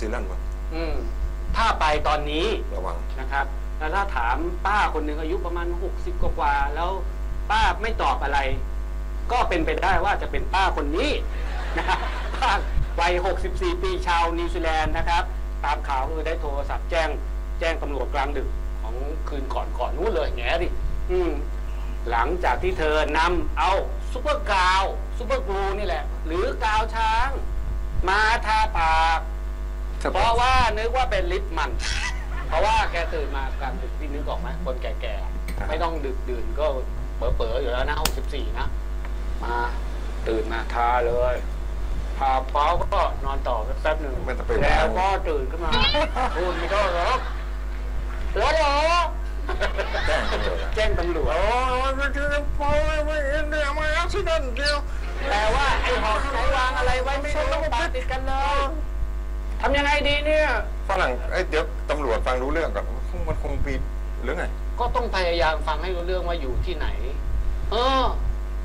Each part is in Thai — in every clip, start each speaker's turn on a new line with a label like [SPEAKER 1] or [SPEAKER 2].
[SPEAKER 1] ซีแลนด์บ้าง
[SPEAKER 2] อืมถ้าไปตอนนี้
[SPEAKER 1] ระวัง
[SPEAKER 2] นะครับ แล้วถ้าถามป้าคนหนึ่งอายุประมาณ 60กว่าๆแล้วป้าไม่ตอบอะไร ก็เป็นไปได้ว่าจะเป็นป้าคนนี้นะครับป้าวัย 64 ปีชาวนิวซีแลนด์นะครับ ตามข่าวคือได้โทรศัพท์แจ้งแจ้งตำรวจกลางดึกของคืนก่อนก่อนนู้นเลยแง่ดิอืมหลังจากที่เธอนำเอาซุปเปอร์กาวซุปเปอร์กลูนี่แหละ หรือกาวช้าง มาทาปาก เพราะว่านึกว่าเป็นลิปมัน เพราะว่าแกตื่นมากลางดึกพี่นึกออกไหมคนแก่ๆไม่ต้องดึกดื่นก็เป๋อๆอยู่แล้วนะ64นะ มาตื่นมาทาเลยทาเป้าก็นอนต่อแป๊บหนึ่ง
[SPEAKER 1] ไม่ต้องไป
[SPEAKER 2] แล้ว
[SPEAKER 1] วาง
[SPEAKER 2] ก็ตื่นขึ้นมาพูดไม่ได้หรอกแล้วเหรอ
[SPEAKER 1] แจ้งตำรวจอะ
[SPEAKER 2] แจ้งตำรวจ
[SPEAKER 1] โอ้ยไม่ถึงพอไม่เห็นเนี่ยมาอักซิเดนเดียว
[SPEAKER 2] แต่ว่าไอ้หอที่ไหนวางอะไรไว้ไม่รู้ปาติดกันเลย ทำยังไงดีเนี่ย
[SPEAKER 1] ฝรั่งเอ้ยเดี๋ยวตำรวจฟังรู้เรื่องก่อนคงมันคงปีหรือไง
[SPEAKER 2] ก็ต้องพยายามฟังให้รู้เรื่องว่าอยู่ที่ไหน เออ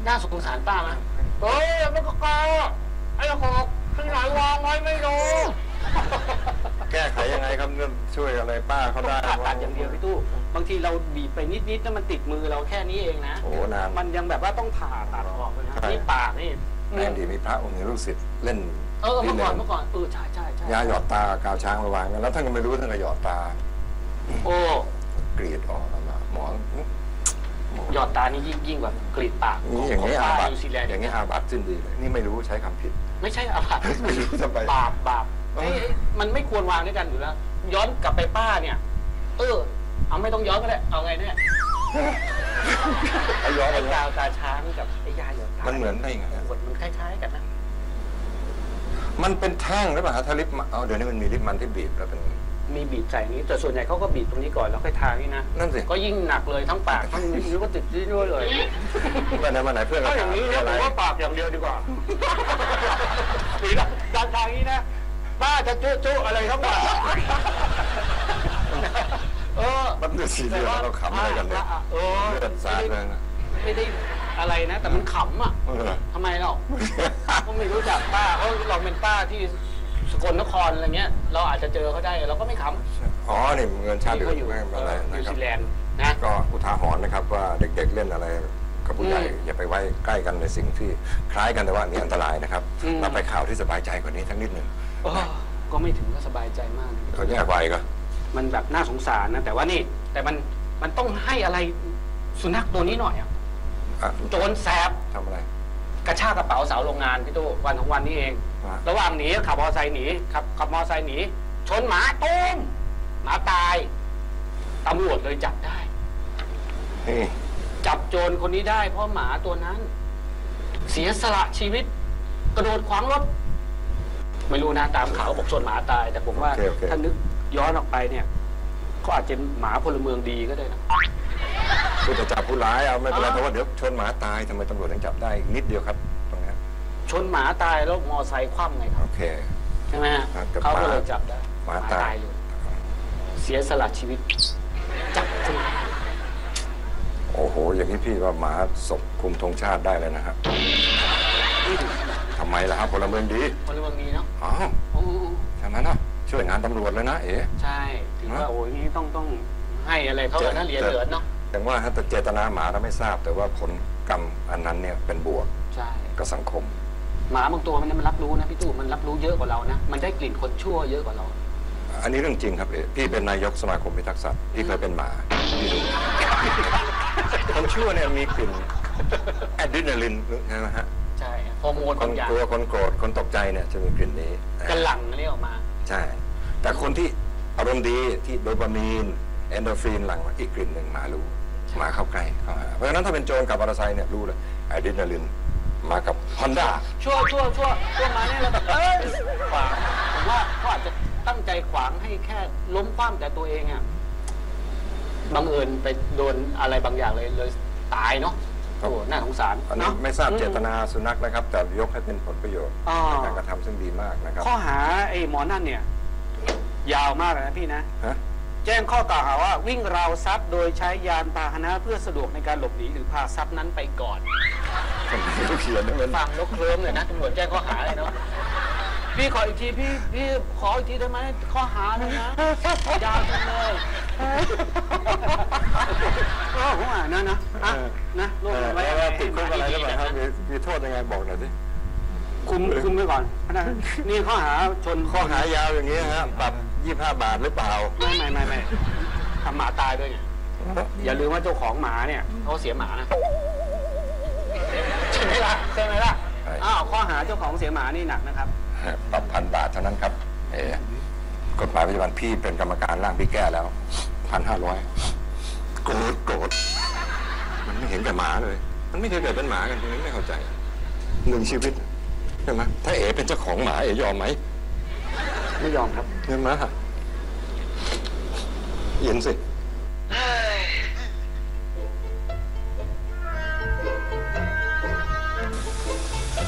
[SPEAKER 2] น่าสงสารป้าไหมเฮ้ยมันก็กาไอ้หอกที่ไหนวางไว้ไม่รู้
[SPEAKER 1] แก้ไขยังไงครับเรื่องช่วยอะไรป้าเขา
[SPEAKER 2] ต้อง
[SPEAKER 1] ได้
[SPEAKER 2] ผ่าตัดอย่างเดียวพี่ตู้ บางทีเราบีบไปนิดๆแล้วมันติดมือเราแค่นี้เองนะ
[SPEAKER 1] โอ้โหนาน
[SPEAKER 2] มันยังแบบว่าต้องผ่าตัดออกเลยนะ
[SPEAKER 1] ใช่
[SPEAKER 2] นี่ปากนี่
[SPEAKER 1] แม่ดีมีพระองค์หนึ่งลูกศิษย์เล่น
[SPEAKER 2] เออเมื่อก่อน
[SPEAKER 1] ที่หง
[SPEAKER 2] เมื่อก่อนเออใช่ใช่ใช่
[SPEAKER 1] ยาหยอดตากาวช้างมาวางกันแล้วท่านก็ไม่รู้ท่านก็หยอดตา
[SPEAKER 2] โอ้
[SPEAKER 1] กรีดออกมาหมอหมอ
[SPEAKER 2] หยอดตานี่ยิ่งยิ่งกว่ากรีดปาก
[SPEAKER 1] นี่อย่างนี้
[SPEAKER 2] ข
[SPEAKER 1] อา
[SPEAKER 2] ป้
[SPEAKER 1] บัต
[SPEAKER 2] นิวซีแลนด์
[SPEAKER 1] อย่างนี้อาบัตสิ้นดีเลยนี่ไม่รู้ใช้คำผิด
[SPEAKER 2] ไม่ใช่อาบัติ
[SPEAKER 1] ไม่รู้จะไป
[SPEAKER 2] บาปบาป
[SPEAKER 1] เออ
[SPEAKER 2] เอ้ยมันไม่ควรวางด้วยกันอยู่แล้วย้อนกลับไปป้าเนี่ย เออ เอาไม่ต้องย้อนก็ได้เอาไงเนี่ย
[SPEAKER 1] ไอ้ย้อนไป
[SPEAKER 2] ไอ้
[SPEAKER 1] แล้ว
[SPEAKER 2] กาวตาช้างกับไอ้ยาหยดตา
[SPEAKER 1] มันเหมือนได้ไงฮะ
[SPEAKER 2] ขวดมันคล้ายๆกันนะ
[SPEAKER 1] มันเป็นแท่งหรือเปล่าฮะถ้าลิปมันเอาเดี๋ยวนี้มันมีลิปมันที่บีบแล้วเป็น
[SPEAKER 2] มีบีบใส่นี้ แต่ส่วนใหญ่เขาก็บีบตรงนี้ก่อนแล้วค่อยทานี่นะ
[SPEAKER 1] นั่นสิ
[SPEAKER 2] ก็ยิ่งหนักเลยทั้งปากทั้งนิ้วก็ติดที่ด้วยเลย
[SPEAKER 1] วันไหนวันไหนเพื่อนก็
[SPEAKER 2] ถ้าอย่างนี้
[SPEAKER 1] ถ
[SPEAKER 2] เนี่ย
[SPEAKER 1] ม
[SPEAKER 2] ผมว่าปากอย่างเดียวดีกว่าหรือการทางนี้นะป้าจะจุจุอะไรทั้งหมดเออ
[SPEAKER 1] มันดูสีเลือดแล้วเราขำอะไรกันเนี่ย
[SPEAKER 2] เออ
[SPEAKER 1] เลือดสาดเลยนะ
[SPEAKER 2] ไม่ได้ อะไรนะ แต่มันขำอะ
[SPEAKER 1] เออ
[SPEAKER 2] ทำไมเราก็ไม่รู้จักป้าเขาเราเป็นป้าที่สกลนครอะไรเงี้ย เราอาจจะเจอเขาได้เราก็ไม่ขำ
[SPEAKER 1] อ๋อนี่เงินชาติ
[SPEAKER 2] ที่
[SPEAKER 1] อื่
[SPEAKER 2] เขา
[SPEAKER 1] น
[SPEAKER 2] อยู่
[SPEAKER 1] ไม่เป็นไร
[SPEAKER 2] นิ
[SPEAKER 1] นะ
[SPEAKER 2] ว
[SPEAKER 1] ครับ
[SPEAKER 2] ซีแลนด์นะ
[SPEAKER 1] ก็อุทาหรณ์นะครับว่าเด็กๆเล่นอะไรกับผู้ใหญ่
[SPEAKER 2] อืม
[SPEAKER 1] อย่าไปไว้ใกล้กันในสิ่งที่คล้ายกันแต่ว่ามีอันตรายนะครับ
[SPEAKER 2] อืม
[SPEAKER 1] เราไปข่าวที่สบายใจกว่านี้ทั้งนิดหนึ่ง
[SPEAKER 2] เออก็ไม่ถึงก็สบายใจมากนะ
[SPEAKER 1] เขาแยกไวก็
[SPEAKER 2] มันแบบน่าสงสารนะแต่ว่านี่แต่มันมันต้องให้อะไรสุนัขตัวนี้หน่อยอะ
[SPEAKER 1] อะ
[SPEAKER 2] โจรแสบ
[SPEAKER 1] ทำอะไร
[SPEAKER 2] กระชากกระเป๋าสาวโรงงานพี่ตู้วันของวันนี้เอง
[SPEAKER 1] วะ
[SPEAKER 2] ระหว่างหนีขับมอเตอร์ไซค์หนีขับขับมอเตอร์ไซค์หนีชนหมาตุ้มหมาตายตำรวจเลยจับได้
[SPEAKER 1] นี่
[SPEAKER 2] จับโจรคนนี้ได้ เพราะหมาตัวนั้น เสียสละชีวิต กระโดดขวางรถไม่รู้นะตามข่าวบอกชนหมาตาย แต่ผมว่า
[SPEAKER 1] โอเคโอเค
[SPEAKER 2] ถ้านึกย้อนออกไปเนี่ยก็อาจจะหมาพลเมืองดีก็ได้นะ
[SPEAKER 1] คือจะจับผู้ร้ายเอาไม่เป็นไร
[SPEAKER 2] อ้าว
[SPEAKER 1] เพราะว่าเดี๋ยวชนหมาตายทำไมตำรวจถึงจับได้อีกนิดเดียวครับตรงนี้
[SPEAKER 2] ชนหมาตายแล้วมอไซค์คว่ำไงครับ
[SPEAKER 1] โอเค
[SPEAKER 2] ใช่ไหมฮะ
[SPEAKER 1] ครับกับ
[SPEAKER 2] เขาก็
[SPEAKER 1] หมา
[SPEAKER 2] เลยจับได้
[SPEAKER 1] หมาตาย
[SPEAKER 2] เลยเสียสละชีวิต จับคน
[SPEAKER 1] โอ้โห อย่างนี้พี่ว่าหมาศพคุมธงชาติได้เลยนะครับทำไมล่ะครับพลเมืองดี
[SPEAKER 2] พลเมืองดีเนาะ
[SPEAKER 1] อ้าว
[SPEAKER 2] อืม
[SPEAKER 1] ใช่ไหมนะช่วยงานตำรวจเลยนะเอ๋
[SPEAKER 2] ใช่ ถือว่า
[SPEAKER 1] ฮะ
[SPEAKER 2] โอ้ยนี่ต้องต้องให้อะไรเขาเลยนะเหรียญเหลือเนาะ
[SPEAKER 1] แต่ว่าถ้าเจตนาหมาเราไม่ทราบ แต่ว่าผลกรรมอันนั้นเนี่ยเป็นบวก
[SPEAKER 2] ใช่
[SPEAKER 1] กับสังคม
[SPEAKER 2] หมาบางตัวมันมันรับรู้นะพี่ตู้มันรับรู้เยอะกว่าเรานะมันได้กลิ่นคนชั่วเยอะกว่าเรา
[SPEAKER 1] อันนี้เรื่องจริงครับเอ๋พี่เป็นนายกสมาคมพิทักษ์สัตว์พี่เคยเป็นหมาพี่ดูคนชั่วเนี่ยมีกลิ่นอะดรีนาลินใช่ไหมฮะ
[SPEAKER 2] ใช่ฮอร์โมน
[SPEAKER 1] ค
[SPEAKER 2] บานงอย่าง
[SPEAKER 1] กลัวคนโกรธคนตกใจเนี่ยจะมีกลิ่นนี้
[SPEAKER 2] กันหลั่งเรียกออกมา
[SPEAKER 1] ใช่ แต่คนที่อารมณ์ดีที่โดปามีน เอนโดรฟินหลั่งมาอีกกลิ่นหนึ่งหมารู้ หมาเข้าใกล้เข้าหาเพราะฉะนั้นถ้าเป็นโจรกับมอเตอร์ไซค์เนี่ยรู้เลยอะดรีนาลินมากับฮอนด้า
[SPEAKER 2] ชั่วชั่วชั่วชั่วมาเนี่ยเราแบบเอ้ยขวางผมว่าเขาอาจจะตั้งใจขวางให้แค่ล้มคว่ำแต่ตัวเองอะบังเอิญไปโดนอะไรบางอย่างเลยเลยตายเนาะโอ้น่าสงสาร
[SPEAKER 1] อันนี้
[SPEAKER 2] เนาะ
[SPEAKER 1] ไม่ทราบเจตนาสุนัขนะครับ แต่ยกให้เป็นผลประโยชน์
[SPEAKER 2] อ่า
[SPEAKER 1] ในการกระทำซึ่งดีมากนะครับ
[SPEAKER 2] ข้อหาไอ้หมอนั่นเนี่ย ยาวมากเลยนะพี่นะ
[SPEAKER 1] ฮะ
[SPEAKER 2] แจ้งข้อกล่าวหาว่าวิ่งราวทรัพย์โดยใช้ยานพาหนะเพื่อสะดวกในการหลบหนีหรือพาทรัพย์นั้นไปก่อน
[SPEAKER 1] คนไหนเขาเขียนให้มัน
[SPEAKER 2] ฟังแล้วเคลิ้มเลยนะตำรวจแจ้งข้อหาเลยเนาะพี่ขออีกทีพี่พี่ขออีกทีได้ไหมข้อหาเลยนะยาวจังเลยโอ้โหอะนะนะอะนะล
[SPEAKER 1] เองอ
[SPEAKER 2] ไว้
[SPEAKER 1] แล้วติดคุกอะไรหรือเปล่าครับ
[SPEAKER 2] ให้
[SPEAKER 1] มีมีโทษยังไงบอกหน่อยสิ
[SPEAKER 2] คุมคุมไว้ก่อนนะนี่ข้อหาชน
[SPEAKER 1] ข้อหายาวอย่างนี้ฮะปรับ 25บาทหรือเปล่า
[SPEAKER 2] ไม่ไม่ไม่ไม่ทำหมาตายด้วยเนี่ยอย่าลืมว่าเจ้าของหมาเนี่ยเขาเสียหมานะใช่ไหมล่ะใช่ไหมล่ะ
[SPEAKER 1] ใช่
[SPEAKER 2] อ้าวข้อหาเจ้าของเสียหมานี่หนักนะครับ
[SPEAKER 1] ปรับพันบาทเท่านั้นครับเอ๋กฎหมายปัจจุบันพี่เป็นกรรมการร่างพี่แก้แล้วพันห้าร้อยโกรธโกรธมันไม่เห็นแก่หมาเลย มันไม่เคยเกิดเป็นหมากันตรงนี้ไม่เข้าใจหนึ่งชีวิตใช่ไหมถ้าเอ๋เป็นเจ้าของหมาเอ๋ยอมไหม
[SPEAKER 2] ไม่ยอมครับ
[SPEAKER 1] เห็นไหมเย็นสิ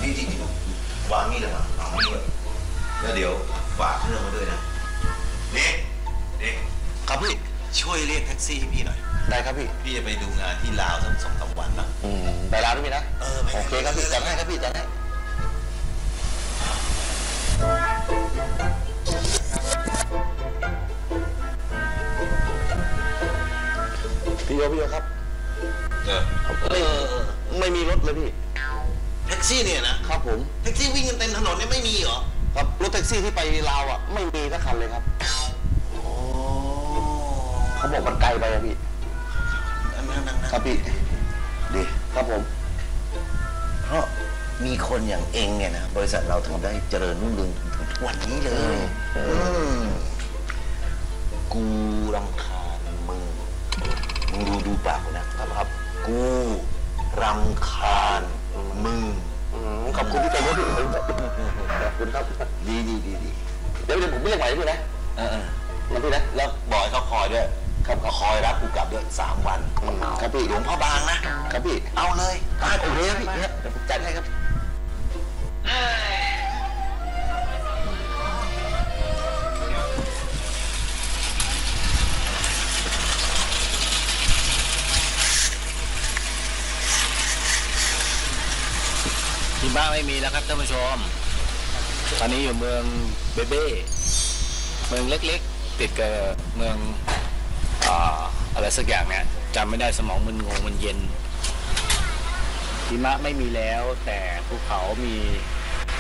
[SPEAKER 3] นี่ที่วางนี่เลยมาเอานี่เลยแล้วเดี๋ยวฝากเครื่องมาด้วยนะนี่นี่ครับพี่ช่วยเรียกแท็กซี่ให้พี่หน่อย
[SPEAKER 4] ได้ครับพี่
[SPEAKER 3] พี่จะไปดูงานที่ลาวสักสองสามวันนะ
[SPEAKER 4] อืมไปร้านด้วยพี่นะ
[SPEAKER 3] เออไป
[SPEAKER 4] โอเคครับพี่จัดให้ครับพี่จัดให้ พี่โยพี่โยครับ
[SPEAKER 3] เออเออ
[SPEAKER 4] ไม่มีรถเลยพี่
[SPEAKER 3] แท็กซี่เนี่ยนะครับ
[SPEAKER 4] ผม
[SPEAKER 3] แท็กซี่วิ่งกันเต็มถนนเนี่ยไม่มีเหรอ
[SPEAKER 4] ครับรถแท็กซี่ที่ไปลาวอะไม่มีสักคันเลยครับ
[SPEAKER 3] โอ้
[SPEAKER 4] เขาบอกมันไกลไปอะพี่
[SPEAKER 3] นั่งนั่งนั่ง
[SPEAKER 4] ครับพี่
[SPEAKER 3] ดี
[SPEAKER 4] ครับผม
[SPEAKER 3] เพราะมีคนอย่างเองเนี่ยนะบริษัทเราถึงได้เจริญรุ่งเรืองถึงทุกวันนี้เลย
[SPEAKER 4] อืม
[SPEAKER 3] อืมกูรำคาญมึง มึงดูดูปากกูนะครับกูรำคาญมึง
[SPEAKER 4] ขอบคุณที่ใจรถพี่ขอบคุณครับ
[SPEAKER 3] ดีดีดีดี
[SPEAKER 4] เดี๋ยวเดี๋ยวผมไม่เรียกไหวพี่นะ
[SPEAKER 3] เออเออ
[SPEAKER 4] นะพี่นะ
[SPEAKER 3] แล้วบอกให้เขาคอยด้วยครับเขาคอยรับกูกลับด้วยสามวัน
[SPEAKER 4] ครับพี่
[SPEAKER 3] หลวงพ่อบางนะ
[SPEAKER 4] ครับพี่
[SPEAKER 3] เอาเลยได้
[SPEAKER 4] โอเค
[SPEAKER 3] ค
[SPEAKER 4] รับพี่เนี่ยเดี๋ยวผมจัดให้ครับ
[SPEAKER 5] บ้านไม่มีแล้วครับท่านผู้ชม ตอนนี้อยู่เมืองเบเบ้ เมืองเล็กๆ ติดกับเมืองอ่าอะไรสักอย่างเนี่ยจำไม่ได้สมองมันงงมันเย็นหิมะไม่มีแล้ว แต่ภูเขามี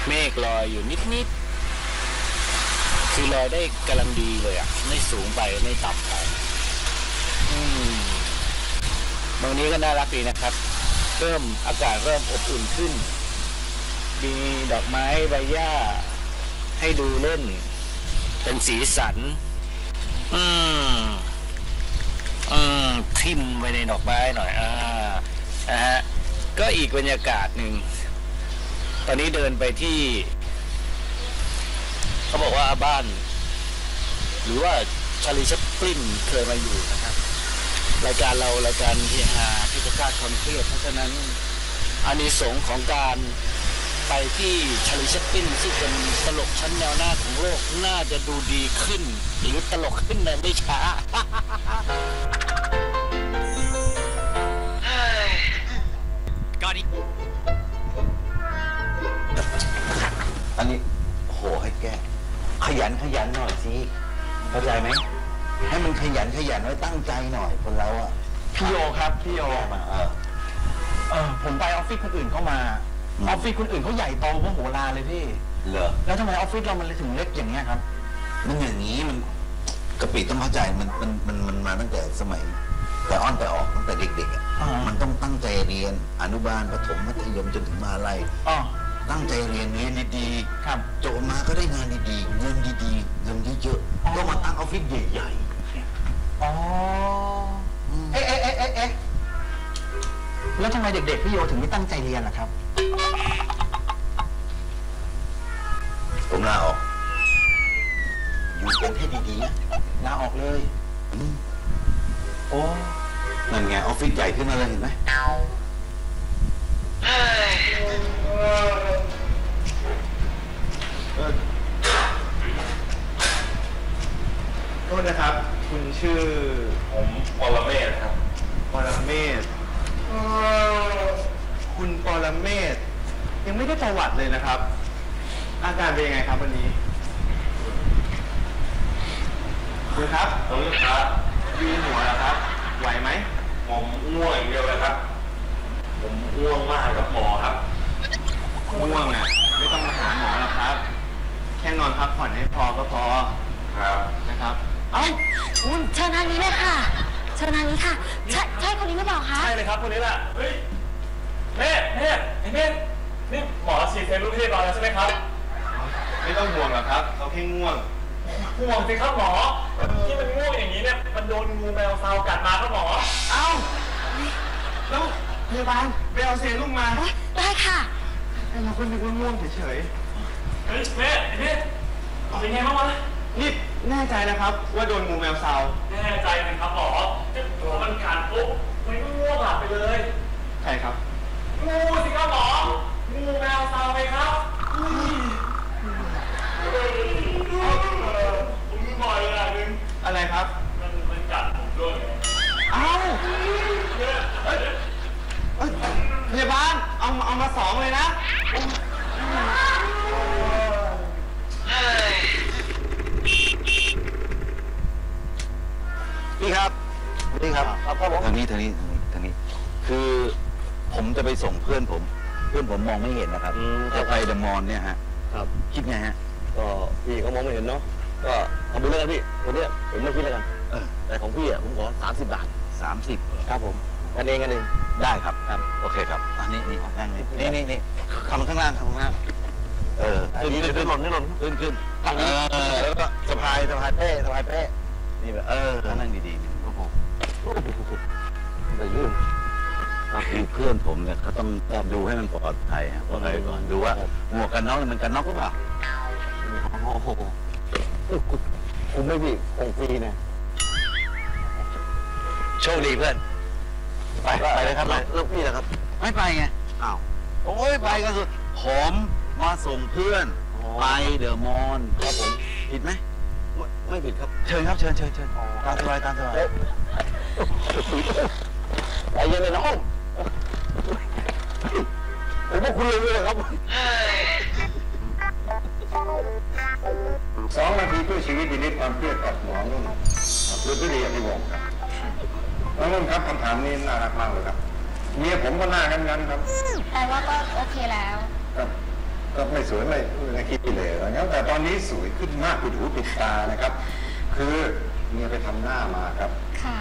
[SPEAKER 5] เมฆลอยอยู่นิดๆ คือลอยได้กำลังดีเลยอะ ไม่สูงไปไม่ต่ำไปอืมตรงนี้ก็น่ารักดีนะครับ เริ่มอากาศเริ่มอบอุ่นขึ้น มีดอกไม้ใบหญ้า ให้ดูเล่น เป็นสีสัน อืม อืมทิมไปในดอกไม้หน่อย อ่านะฮะก็อีกบรรยากาศหนึ่ง ตอนนี้เดินไปที่ เขาบอกว่าบ้าน หรือว่าชาลีชัปปลินเคยมาอยู่นะครับ รายการเรารายการที่หาพิพิธภัณฑ์ความเครียดเพราะฉะนั้นอานิสงส์ของการ ไปที่ชาลีชัปปินซึ่งเป็นตลกชั้นแนวหน้าของโลกน่าจะดูดีขึ้น หรือตลกขึ้นในไม่ช้า
[SPEAKER 3] อันนี้โหให้แก้ขยันขยันหน่อยสิเข้าใจไหมให้มันขยันขยันไว้ตั้งใจหน่อยคนเราอะ
[SPEAKER 6] พี่โยครับพี่โย
[SPEAKER 3] มาเออ
[SPEAKER 6] เออผมไปออฟฟิศคนอื่นเข้ามา อ
[SPEAKER 3] อืม
[SPEAKER 6] อฟฟิศคนอื่นเขาใหญ่โตมโหฬารเลยพี่
[SPEAKER 3] เหรอ
[SPEAKER 6] แล้วทำไมออฟฟิศเรามันเลยถึงเล็กอย่างเงี้ยครับ
[SPEAKER 3] มันอย่างนี้มันกะปิต้องเข้าใจมันมันมันมันมาตั้งแต่สมัย แต่อ้อนแต่ออกตั้งแต่เด็กๆอะ
[SPEAKER 6] อ่ามั
[SPEAKER 3] มันต้องตั้งใจเรียนอนุบาลประถมมัธยมจนถึงมหาลัย
[SPEAKER 6] อ๋อ
[SPEAKER 3] ตั้งใจเรียนเรียนดี
[SPEAKER 6] ครับ
[SPEAKER 3] ๆโจบมาก็ได้งานดีๆเงินดีๆเงินเยอะ
[SPEAKER 6] อ๋อ
[SPEAKER 3] ๆก็มาตั้งออฟฟิศใหญ่
[SPEAKER 6] อ๋อเอ๊ะเอ๊ะเอ๊ะเอ๊ะเอ๊ะแล้วทำไมเด็กๆพี่โยถึงไม่ตั้งใจเรียนล่ะครับ
[SPEAKER 3] ผมลาออก อยู่เป็นให้ดีๆนะ
[SPEAKER 6] ลาออกเลย
[SPEAKER 3] อืม
[SPEAKER 6] โอ้
[SPEAKER 3] นั่นไงออฟฟิศใหญ่ขึ้นมาเลยเห็นไหม
[SPEAKER 7] โทษนะครับ คุณชื่อ
[SPEAKER 1] ผมปรเมศครับ
[SPEAKER 7] ปรเมศคุณปรรเมศยังไม่ได้ประวัติเลยนะครับ อาการเป็นยังไงครับวันนี้คุณครับตรงนี้ครับวีนหัวเหรอครับ ไหวไหม
[SPEAKER 4] ผมง่วงอย่างเดียวเลยครับ ผมง่วงมากครับหมอครับ
[SPEAKER 7] ง่วงอะ ไม่ต้องมาหาหมอหรอกครับ แค่นอนพักผ่อนให้พอก็พอ
[SPEAKER 4] ครับ
[SPEAKER 7] นะครับ เอ้าคุณ
[SPEAKER 8] เชิญทางนี้เลยค่ะ เชิญทางนี้ค่ะ ใช่ใช่คนนี้หรือเปล่าคะ
[SPEAKER 4] ใช่เลยครับคนนี้แหละเฮ้ยเมธเมธไอ้เมธนี่หมอฉีดเซรุ่มที่เรียบร้อยแล้วใช่ไหมครับ
[SPEAKER 7] ไม่ต้องห่วงหรอกครับเขาแค่ง่วง
[SPEAKER 4] ห่วงสิครับหมอ ที่มันง่วงอย่างนี้เนี่ย มันโดนงูแมวซาวกัดมาครับหมอ
[SPEAKER 7] เอ้าแล้วพยาบาลไปเอาเซรุ่มมา
[SPEAKER 8] ได้ค่ะ
[SPEAKER 7] แต่เราคนนึกว่าง่วงเฉย
[SPEAKER 4] เฮ้ยเมธไอ้เมธเป็นไงบ้างวะ
[SPEAKER 7] ๆนี่แน่ใจนะครับ ว่าโดนงูแมวเซา
[SPEAKER 4] แน่ใจเลยครับหมอจะพอมันกัดปุ๊บมันก็ง่วงหลับไปเลย
[SPEAKER 7] ใช่ครับ
[SPEAKER 4] งูสิครับหมองูแมวซาวไหมครับผมมีบ่อยอย่างหนึ่ง
[SPEAKER 7] อะไรครับ
[SPEAKER 4] มันมันกัดผมด้วย
[SPEAKER 7] เอ้าเอ้ยเอ้ยพยาบาลเอาเอามาสองเลยนะ
[SPEAKER 3] พี่ครับพี่ครับครับผมทางนี้ทางนี้ทางนี้ทางนี้ คือผมจะไปส่งเพื่อนผม เพื่อนผมมองไม่เห็นนะครับจะไปเดอะมอลล์เนี่ยฮะ
[SPEAKER 4] ครับ
[SPEAKER 3] คิดไงฮะ
[SPEAKER 4] ก็พี่เขามองไม่เห็นเนาะ ก็ เอาไปเลยกันพี่วันนี้ผมไม่คิดแล้วกัน
[SPEAKER 3] เออ
[SPEAKER 4] แต่ของพี่อะผมขอสามสิบบาท
[SPEAKER 3] สามสิบ
[SPEAKER 4] ครับผมกันเองกันเอง
[SPEAKER 3] ได้ครับ
[SPEAKER 4] ครับ
[SPEAKER 3] โอเคครับอันนี้นี่นั่งนี่นี่นี่นี่คำข้างล่างคำข้างล่างเออขึ้นขึ้นขึ้นหล่นขึ้นหล่นขึ้นขึ้นเออแล้วก็สะพายสะพายเป้สะพายเป้นี่แบบเออนั่งดีๆโอ้โห
[SPEAKER 4] ไปยื่น
[SPEAKER 3] คือเพื่อนผมเนี่ยเขาต้องดูให้มันปลอดภัยฮะปลอดภัยก่อนดูว่าหมวกกันน็อกเนี่ยมันกันน็อกหรือเปล่า
[SPEAKER 4] โอ้โห คุณไม่พี่ของฟรีนะ
[SPEAKER 3] โชคดีเพื่อน ไปไปเลยครับ
[SPEAKER 4] แล้วพี่นะครับ
[SPEAKER 3] ไม่ไปไงอ้าวโอ้ยไปก็คือผมมาส่งเพื่อน ไปเดอะมอลล์ครับผมผิดไหม
[SPEAKER 4] ไม่ผิดครับ
[SPEAKER 3] เชิญครับเชิญเชิญเชิญตามสบายตามสบาย
[SPEAKER 4] ใจเย็นเลยน้องผมว่าคุณเลยเลยครับ
[SPEAKER 9] สองนาทีเพื่อชีวิตดีนิดความเครียดกับหมอนุ่นหรือพี่ดีอภิวงศ์ครับน้องนุ่นครับคำถามนี้น่ารักมากเลยครับเมียผมก็หน้ากันงั้นครับ
[SPEAKER 8] แต่ว่าก็โอเคแล้ว
[SPEAKER 9] ก็ก็ไม่สวยไม่ไม่คิดเลยอะไรเงี้ยแต่ตอนนี้สวยขึ้นมากปิดหูปิดตานะครับ คือเมียไปทำหน้ามาครับ
[SPEAKER 8] ค่ะ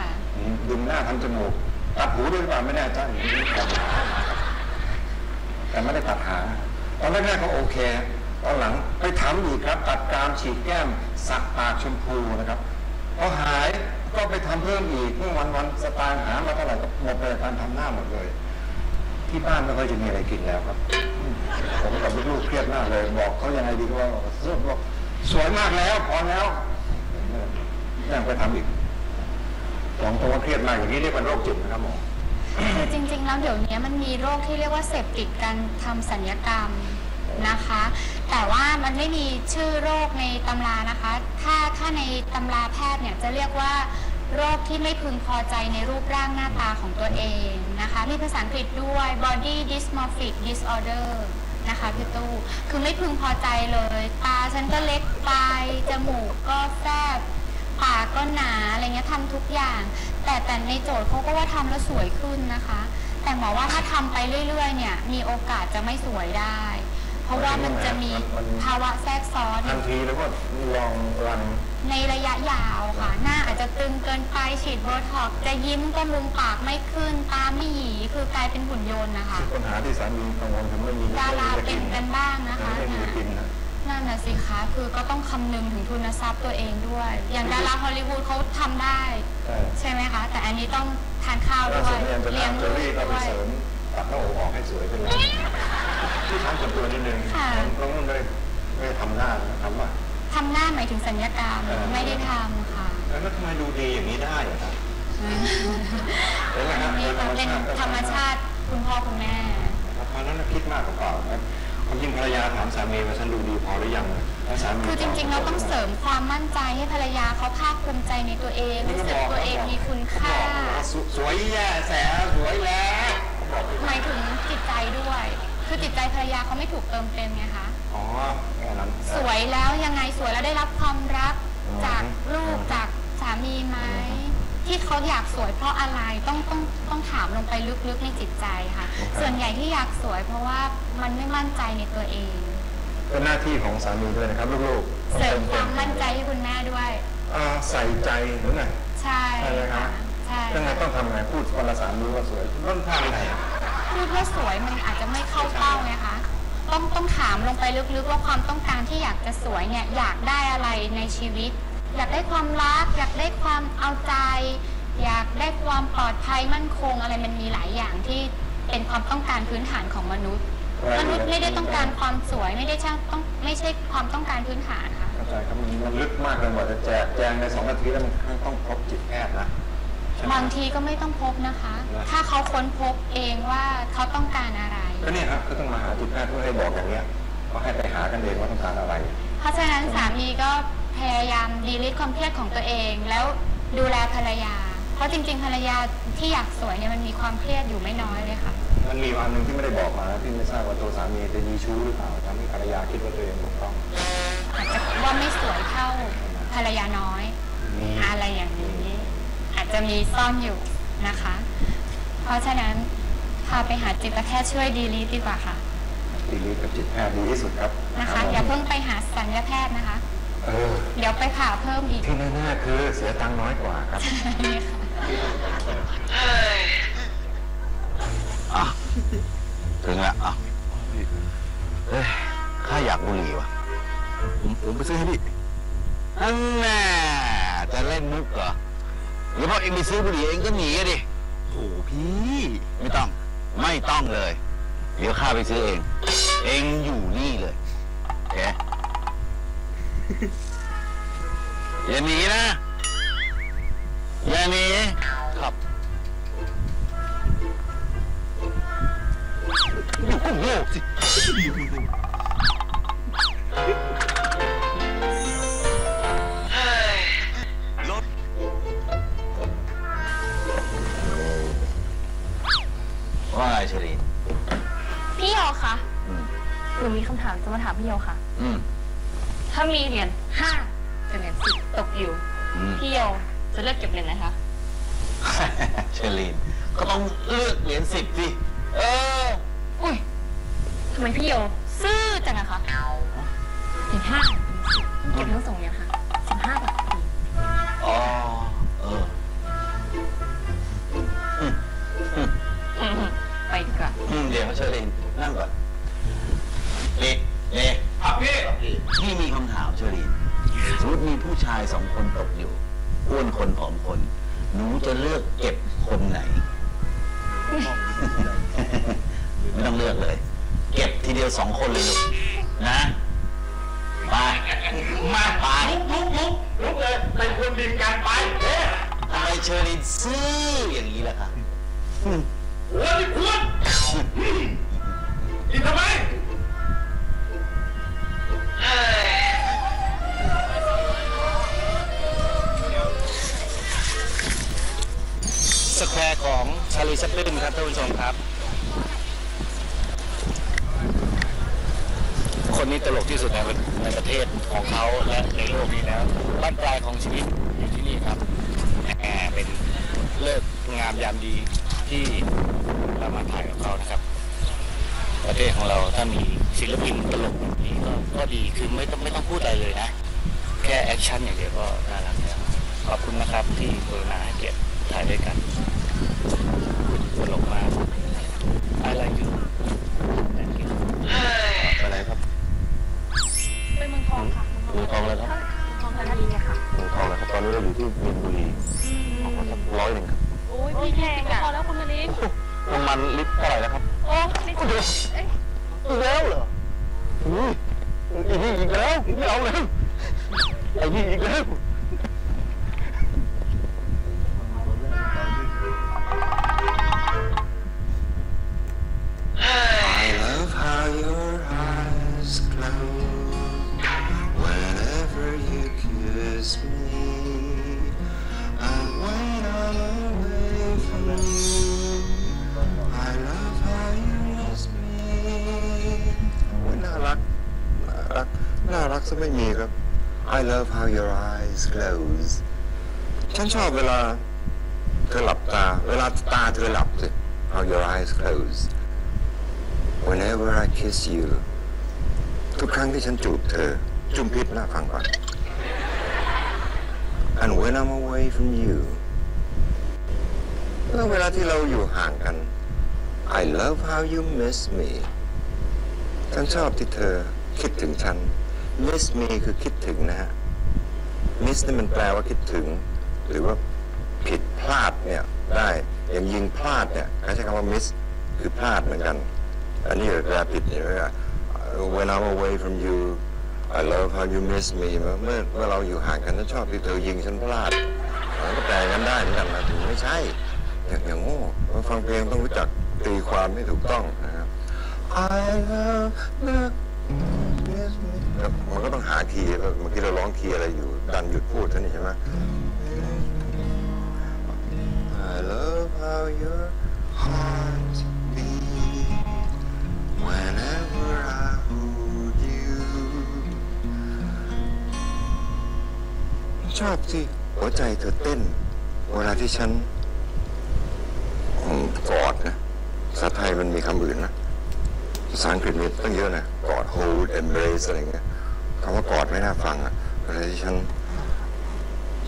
[SPEAKER 9] ดึงหน้าทำจมูกตัดหูด้วยหรือเปล่าไม่แน่ใจตัดหางมาครับแต่ไม่ได้ตัดหางตอนแรกๆเขาโอเค ตอนหลังไปทำอีกครับตัดกรามฉีดแก้มสักปากชมพูนะครับพอหายก็ไปทำเพิ่มอีกเมื่อวันวันสตางค์หามาเท่าไหร่ก็หมดไปการทำหน้าหมดเลย ที่บ้านไม่ค่อยจะมีอะไรกินแล้วครับ ผมกับลูกเครียดมากเลย บอกเขายังไงดีก็ว่าบอกสวยมากแล้วพอแล้วยังไปทำอีกสองตัวเครียดมากอย่างนี้เรียกว่าโรคจิตนะครับหมอ
[SPEAKER 8] คือจริง ๆ แล้วเดี๋ยวนี้มันมีโรคที่เรียกว่าเสพติดการทำสัญญกรรม นะคะ แต่ว่ามันไม่มีชื่อโรคในตำรานะคะ ถ้าถ้าในตำราแพทย์เนี่ยจะเรียกว่าโรคที่ไม่พึงพอใจในรูปร่างหน้าตาของตัวเองนะคะมีภาษาอังกฤษด้วย body dysmorphic disorder นะคะพี่ตู้คือไม่พึงพอใจเลย ตาฉันก็เล็กไป จมูกก็แฟบ ปากก็หนา อะไรเงี้ยทำทุกอย่าง แต่แต่ในโจทย์เขาก็ว่าทำแล้วสวยขึ้นนะคะ แต่หมอว่าถ้าทำไปเรื่อยๆ เนี่ย มีโอกาสจะไม่สวยได้ เพราะว่ามันจะมีภาวะแทรกซ้อน
[SPEAKER 9] ทันทีแล้วก็ลองรัน
[SPEAKER 8] ในระยะยาวค่ะ หน้าอาจจะตึงเกินไปฉีดโบท็อกซ์จะยิ้มก็มุมปากไม่ขึ้นตาไม่หยีคือกลายเป็นหุ่นยนต์นะคะ
[SPEAKER 9] ปัญหาที่สามีกังวลคือไม่มี
[SPEAKER 8] ดารา
[SPEAKER 9] ไม่มี
[SPEAKER 8] เป็นกันบ้างนะคะ
[SPEAKER 9] ไม่มีกินนะ
[SPEAKER 8] นั่นน่ะสิคะคือก็ต้องคำนึงถึงทุนทรัพย์ตัวเองด้วย อย่างดาราฮอลลีวูดเขาทำได้
[SPEAKER 9] ใช่
[SPEAKER 8] ใช่ไหมคะ แต่อันนี้ต้องทานข้าว
[SPEAKER 9] ล่า
[SPEAKER 8] ด้ว
[SPEAKER 9] สุด
[SPEAKER 8] ย
[SPEAKER 9] เนี่ยจะ
[SPEAKER 8] เลี้ยง
[SPEAKER 9] เจอ
[SPEAKER 8] ลู
[SPEAKER 9] รี่
[SPEAKER 8] ก
[SPEAKER 9] ก็ไป
[SPEAKER 8] ด้วย
[SPEAKER 9] เสริมตัดหน้าอกออกให้สวยขึ้น ที่ทำกับตัวนิดนึง
[SPEAKER 8] ค่ะ
[SPEAKER 9] ต้องไม่ได้ไม่ได้ทำหน้านะทำว่า
[SPEAKER 8] ทำหน้าหมายถึงสัญญกรรม
[SPEAKER 9] เออ
[SPEAKER 8] ไม่ได้ทำค่ะ
[SPEAKER 9] แล้วทำไมดูดีอย่างนี้ได้อะครับเห็นไหมฮะ
[SPEAKER 8] นี่ก็เป็นธรรมชาติคุณพ่อคุณแม่
[SPEAKER 9] ครับเพราะฉะนั้นคิดมากกว่าเปล่านะความจริงภรรยาถามสามีว่าฉันดูดีพอหรือยังแล้วสามี
[SPEAKER 8] คือจริงๆ เราต้องเสริมความมั่นใจให้ภรรยาเขาภาคภูมิใจในตัวเองรู้สึกตัวเองมีคุณค่า
[SPEAKER 9] สวยแย่แสสวยแล้ว
[SPEAKER 8] หมายถึงจิตใจด้วย คือจิตใจภรรยาเขาไม่ถูกเติมเต็มไงคะ
[SPEAKER 1] อ๋อแค่นั้น
[SPEAKER 8] สวยแล้วยังไงสวยแล้วได้รับความรักจากลูกจากสามีไหมที่เขาอยากสวยเพราะอะไรต้องต้องต้องถามลงไปลึกๆในจิตใจค่ะ ส่วนใหญ่ที่อยากสวยเพราะว่ามันไม่มั่นใจในตัวเอง
[SPEAKER 1] เป็นหน้าที่ของสามีด้วยนะครับลูกๆ
[SPEAKER 8] เสริมความมั่นใจให้คุณแม่ด้วย
[SPEAKER 1] อ่าใส่ใจหรือไง
[SPEAKER 8] ใช่
[SPEAKER 1] ใช่ไหมครั
[SPEAKER 8] ค่ะ
[SPEAKER 1] บ
[SPEAKER 8] ใช่
[SPEAKER 1] ยังไงต้องทำไงพูดวันละสามมื้อว่าสวยต้องทำไง
[SPEAKER 8] พูดว่าสวยมันอาจจะไม่เข้าเป้าไงคะต้องต้องถามลงไปลึกๆว่าความต้องการที่อยากจะสวยเนี่ยอยากได้อะไรในชีวิต อยากได้ความรัก อยากได้ความเอาใจ อยากได้ความปลอดภัยมั่นคงอะไรมันมีหลายอย่างที่เป็นความต้องการพื้นฐานของมนุษย์ มนุษย์ไม่ได้ต้องการความสวยไม่ได้ช่างต้องไม่ใช่ความต้องการพื้นฐานค่ะ
[SPEAKER 1] เข้าใจครับมันมันลึกมากเลยกว่าจะแจกแจงในสองนาทีแล้วมันต้องพบจิตแพทย์นะใช่ไหม
[SPEAKER 8] บางทีก็ไม่ต้องพบนะคะ ถ้าเขาค้นพบเองว่าเขาต้องการอะไร
[SPEAKER 1] ก็เนี่ยครับก็ต้องมาหาจิตแพทย์เพื่อให้บอกอย่างเนี้ยก็ให้ไปหากันเองว่าต้องการอะไร
[SPEAKER 8] เพราะฉะนั้นสามีก็พยายามดีลิทความเครียดของตัวเอง แล้วดูแลภรรยา เพราะจริง ๆ ภรรยาที่อยากสวยเนี่ยมันมีความเครียดอยู่ไม่น้อยเลยค่ะ
[SPEAKER 1] มันมีอยู่อันหนึ่งที่ไม่ได้บอกมาที่ไม่ทราบว่าตัวสามีจะมีชู้หรือเปล่าทำให้ภรรยาคิดว่าตัวเองถูกต้อง
[SPEAKER 8] อาจจะว่าไม่สวยเท่าภรรยาน้อย
[SPEAKER 1] มี
[SPEAKER 8] อะไรอย่างนี้อา จจะมีซ่อนอยู่นะคะ เพราะฉะนั้นพาไปหาจิตแพทย์ช่วยดีลิทดีกว่าค่ะ
[SPEAKER 1] ดีลีกับจิตแพทย์ดีที่สุดครับ
[SPEAKER 8] นะคะอย่าเพิ่งไปหาสัญญาแพทย์นะคะ
[SPEAKER 1] เออ
[SPEAKER 8] เดี๋ยวไปผ่าเพิ่มอีก
[SPEAKER 1] ที่แน่ๆคือเสียตังค์น้อยกว่าครับ
[SPEAKER 3] อะถึงแล้วอะเฮ้ยข้าอยากบุหรี่ว่ะผมผมไปซื้อให้พี่อันแน่จะเล่นมุกเหรอ หรือพอเองไปซื้อบุหรี่เองก็หนีอะดิโอ้พี่ ไม่ต้อง ไม่ต้องเลย เดี๋ยวข้าไปซื้อเอง เองอยู่นี่เลยโอเคอย่าหนีนะ อย่าหนีครับอยู่ก็โง่สิ เชลีน
[SPEAKER 10] พี่โยคะ
[SPEAKER 3] อืม
[SPEAKER 10] หนูมีคำถามจะมาถามพี่โยค่ะ
[SPEAKER 3] อืม
[SPEAKER 10] ถ้ามีเหรียญห้ากับเหรียญสิบตกอยู่
[SPEAKER 3] อืม
[SPEAKER 10] พี่โยจะเลือกเก็บเหรียญไหนคะ
[SPEAKER 3] เชลีนก็ต้องเลือกเหรียญสิบสิเออ
[SPEAKER 10] อุ้ยทำไมพี่โยซื่อจังอะคะเหรียญห้าเก็บทั้งสองเหรียญค่ะ อืม
[SPEAKER 3] เดี๋ยวเชลีนนั่งก่อนนี่นี่
[SPEAKER 4] ครับพี่
[SPEAKER 3] พี่มีคำถามเชลีนสมมติมีผู้ชายสองคนตกอยู่อ้วนคนผอมคน หนูจะเลือกเก็บคนไหน ไม่ต้องเลือกเลย เก็บทีเดียวสองคนเลยลูกนะไปมาไป
[SPEAKER 4] ลุกลุกลุกลุกเลยเป็นคนดินกันไปเอ๊ะ
[SPEAKER 3] ทำไมเชอรินซื่ออย่างนี้ล่ะคะ
[SPEAKER 4] หัวที่ควร กินทำไม
[SPEAKER 5] สแควร์ของชาลีชัปลินครับท่านผู้ชมครับ คนนี้ตลกที่สุดในในประเทศของเขาและในโลกนี้แล้วบ้านปลายของชีวิตอยู่ที่นี่ครับแอร์เป็นเลิกงามยามดี ที่เรามาถ่ายกับเขานะครับ ประเทศของเราถ้ามีศิลปินตลกแบบนี้ก็ก็ดีคือไม่ต้องไม่ต้องพูดอะไรเลยนะ แค่แอคชั่นอย่างเดียวก็น่ารักแล้วขอบคุณนะครับที่กรุณาให้เกียรติถ่ายด้วยกันคุณตลกมาก I like you Thank you
[SPEAKER 3] อะไรครับ
[SPEAKER 10] ไปเมืองทองค่ะ
[SPEAKER 3] เมืองทองแล้วครับ
[SPEAKER 10] เมืองทองธนบุรีเนี่ยค่ะ
[SPEAKER 3] เมืองทองแล้วครับตอนนี้เราอยู่ที่มีนบุรีขอสักร้อยหนึ่งครับ
[SPEAKER 10] โอ้ยพี่แพงอะพอแล้วคุณมณิษฐ์
[SPEAKER 3] น้ำมันลิตรเท่าไหร่แล้วครับ
[SPEAKER 10] โอ้นี่เอ้ย
[SPEAKER 3] อีกแล้วเหรออุ้ยอีกนี่อีกแล้วไม่เอาแล้วไอ้นี่อีกแล้ว
[SPEAKER 11] น่ารัก
[SPEAKER 1] ซะไม่มีครับ I love how your eyes close ฉันชอบเวลา เธอหลับตา เวลาตาเธอหลับสิ how your eyes close whenever I kiss you ทุกครั้งที่ฉันจูบเธอ จุมพิษนะฟังก่อน and when I'm away from you เมื่อเวลาที่เราอยู่ห่างกัน I love how you miss me ฉันชอบที่เธอคิดถึงฉัน miss me คือคิดถึงนะฮะ miss นี่มันแปลว่าคิดถึง หรือว่าผิดพลาดเนี่ยได้อย่างยิงพลาดเนี่ยเขาใช้คำว่า miss คือพลาดเหมือนกัน อันนี้แปลผิดเนี่ยว่า when I'm away from you I love how you miss me เมื่อเมื่อเราอยู่ห่างกันฉันชอบที่เธอยิงฉันพลาดมันก็แปลกันได้เหมือนกันนะถึงไม่ใช่อย่างอย่างโง่ฟังเพลงต้องรู้จักตีความไม่ถูกต้องนะครับ I love มันก็ต้องหาคีย์เมื่อกี้เราร้องคีย์อะไรอยู่ดันหยุดพูดท่านี่ใช่ไหม I love how your heart beat whenever I hold you ชอบที่หัวใจเธอเต้น เวลาที่ฉันกอดนะภาษาไทยมันมีคำอื่นนะภาษาอังกฤษมีตั้งเยอะนะกอด hold embrace อะไรเงี้ย คำว่ากอดไม่น่าฟังอะเวลาที่ฉัน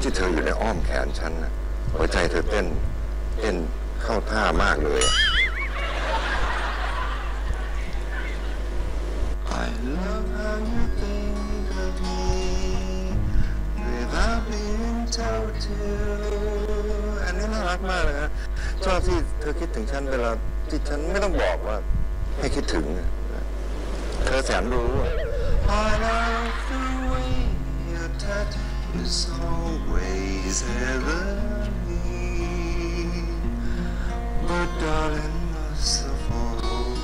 [SPEAKER 1] ที่เธออยู่ในอ้อมแขนฉันนะหัวใจเธอเต้นเต้นเข้าท่ามากเลยอะ I love how you think of me without being told to อันนี้น่ารักมากเลยนะชอบที่เธอคิดถึงฉันเวลาที่ฉันไม่ต้องบอกว่า ให้คิดถึงอะเธอแสนรู้อะ I love the way your touch is always heavenly but darling most of all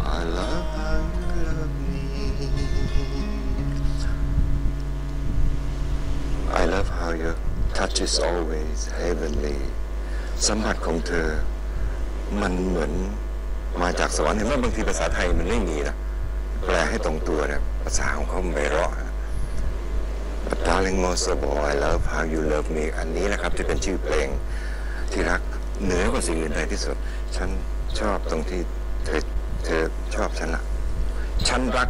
[SPEAKER 1] I love how you love me I love how your touch is always heavenly สัมผัสของเธอ มันเหมือนมาจากสวรรค์เห็นไหมบางทีภาษาไทยมันไม่มีนะ แปลให้ตรงตัวเนี่ยภาษาของเขาไม่เราะ But darling most of all I love how you love me อันนี้นะครับที่เป็นชื่อเพลงที่รักเหนือกว่าสิ่งอื่นใดที่สุด ฉันชอบตรงที่เธอเธอชอบฉันอะฉันรัก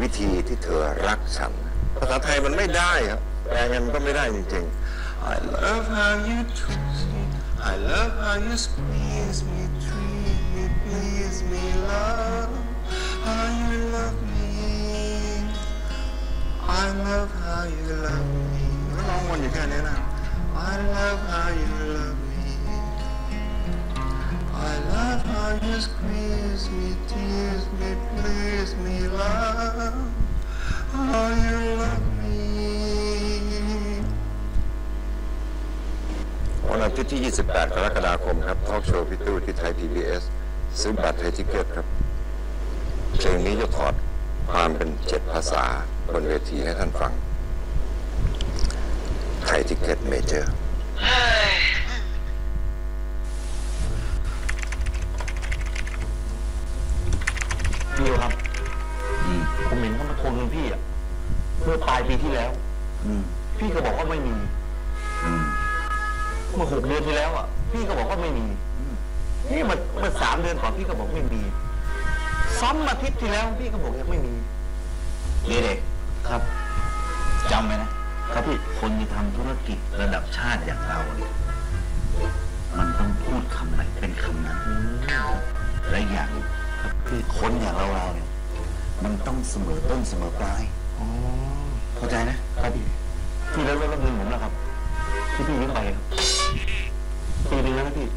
[SPEAKER 1] วิธีที่เธอรักฉัน ภาษาไทยมันไม่ได้ครับแปลงันมันก็ไม่ได้จริงๆ I love how you twist me I love how you squeeze me treat me please me love how you love me I love how you love me ร้องวนอยู่แค่นี้นะ I love how you love me I love how you squeeze me tease me please me love how you love me วันอาทิตย์ที่ 28 กรกฎาคมครับทอล์กโชว์พี่ตู้ที่ไทย PBS ซื้อบัตรไทยทิเก็ตครับ เพลงนี้จะถอดความเป็นเจ็ดภาษาบนเวทีให้ท่านฟังไทยทิเก็ตเมเจอร์
[SPEAKER 3] พี่ครับผมเห็นเขามาทวงเงินพี่อะเมื่อปลายปีที่แล้วพี่ก็บอกว่าไม่มีเมื่อหกเดือนที่แล้วอะ พี่ก็บอกว่าไม่มีนี่มันเมื่อสามเดือนก่อนพี่ก็บอกไม่มี ซ้ำอาทิตย์ที่แล้วพี่ก็บอกยังไม่มีเด็กครับจำไว้นะครับพี่คนที่ทำธุรกิจระดับชาติอย่างเราเนี่ยมันต้องพูดคำไหนเป็นคำนั้นและอย่างหนึ่งครับคือคนอย่างเราเราเนี่ยมันต้องเสมอต้นเสมอปลายเข้าใจนะครับพี่พี่แล้วแล้วเงินผมนะครับที่พี่ยืมไปครับปีนึงแล้วนะพี่